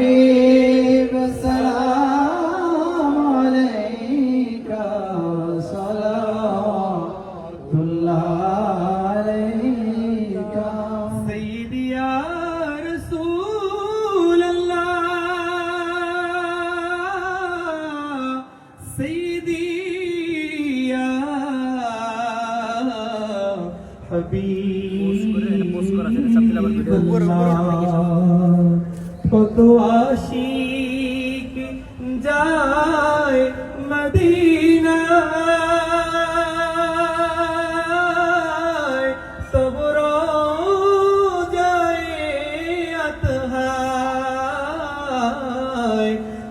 হাবিব সালাম আলাইকা সালাতুল্লাহ আলাইকা। সাইয়্যিদি ইয়া রাসূলুল্লাহ সাইয়্যিদি ইয়া হাবিব। মুসকুরা মুসকুরা সব তিলাওয়াত করে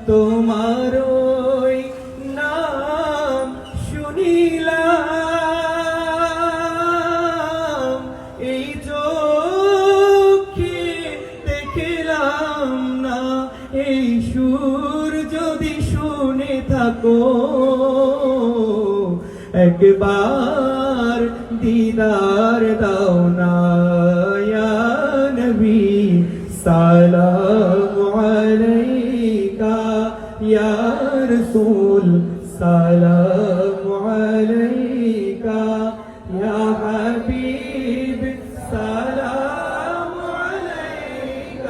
তোমার নাম শুনিলাম। এই চোখে দেখলাম না, এই সুর যদি শুনে থাকো, একবার দিদার দাও না নবী, সালাম আলাইকা يا رسول سلام عليك. يا حبيب سلام عليك.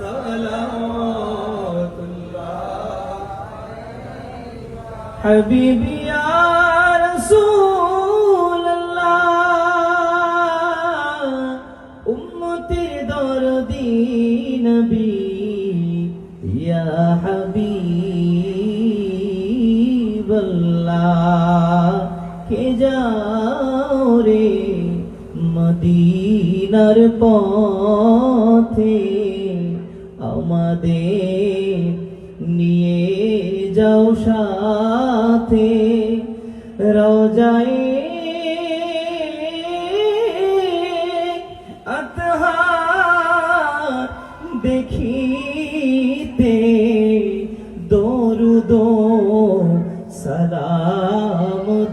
صلوات الله. حبيبي يا رسول الله أمتي دار دين نبي. হাবিবাল্লাহ কে যাও রে মদিনার পথে? আমাদের নিয়ে যাও সাথে। রোজায় আতহার দেখিতে